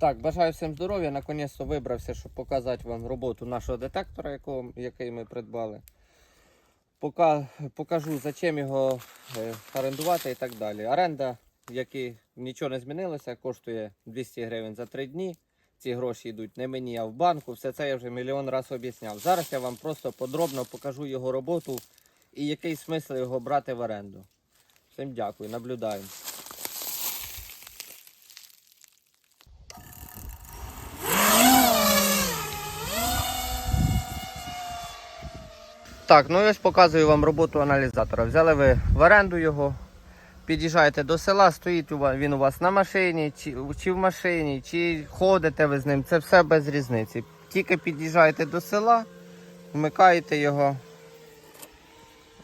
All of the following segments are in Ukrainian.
Так, бажаю всім здоров'я. Наконець-то вибрався, щоб показати вам роботу нашого детектора, якого, який ми придбали. Пока, покажу, за чим його е, орендувати і так далі. Оренда, який нічого не змінилося, коштує 200 гривень за 3 дні. Ці гроші йдуть не мені, а в банку. Все це я вже мільйон разів об'ясняв. Зараз я вам просто подробно покажу його роботу і який смисл його брати в оренду. Всім дякую, наблюдаємо. Так, ну і ось показую вам роботу аналізатора. Взяли ви в оренду його, під'їжджаєте до села, стоїть він у вас на машині, чи, чи в машині, чи ходите ви з ним, це все без різниці. Тільки під'їжджаєте до села, вмикаєте його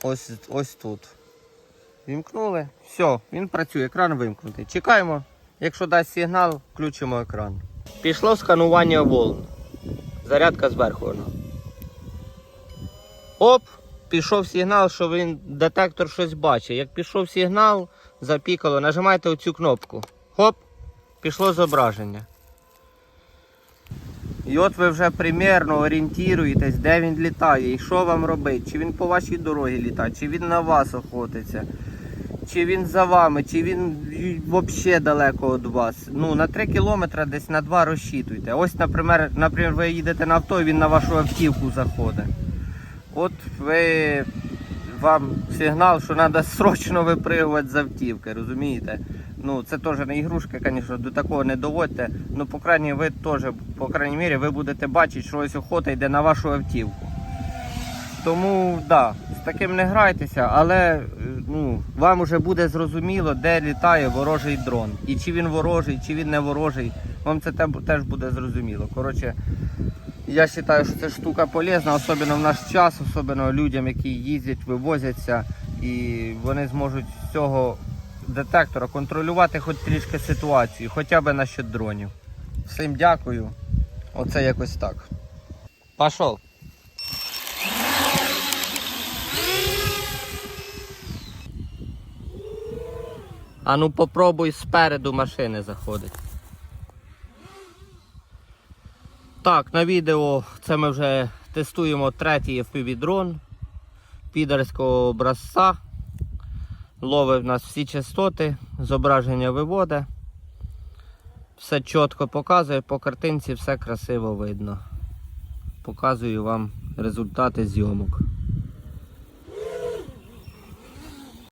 ось, ось тут. Вімкнули, все, він працює, екран вимкнутий. Чекаємо, якщо дасть сигнал, включимо екран. Пішло сканування волн. Зарядка зверху. воно. Оп, пішов сигнал, що він детектор щось бачить. Як пішов сигнал, запікало, нажимаєте оцю кнопку. Хоп, пішло зображення. І от ви вже примірно орієнтуєтесь, де він літає і що вам робить. Чи він по вашій дорозі літає, чи він на вас охотиться, чи він за вами, чи він взагалі далеко від вас. Ну, на 3 кілометри десь на 2 розчитуйте. Ось, наприклад, наприклад, ви їдете на авто і він на вашу автівку заходить. От ви вам сигнал, що треба срочно випригувати з автівки, розумієте? Ну, це теж не ігрушка, звісно, до такого не доводьте. Ну, по крайній ви теж, по крайній мірі, ви будете бачити, що ось охота йде на вашу автівку. Тому да, з таким не грайтеся, але е, ну, вам вже буде зрозуміло, де літає ворожий дрон. І чи він ворожий, чи він не ворожий. Вам це теж буде зрозуміло. Коротше, я вважаю, що це штука полезна, особливо в наш час, особливо людям, які їздять, вивозяться, і вони зможуть з цього детектора контролювати хоч трішки ситуацію, хоча б насчет дронів. Всім дякую. Оце якось так. Пішов. А ну попробуй спереду машини заходить. Так, на відео це ми вже тестуємо третій FPV дрон підерського образця. Ловить в нас всі частоти, зображення виводить. Все чітко показує, по картинці все красиво видно. Показую вам результати зйомок.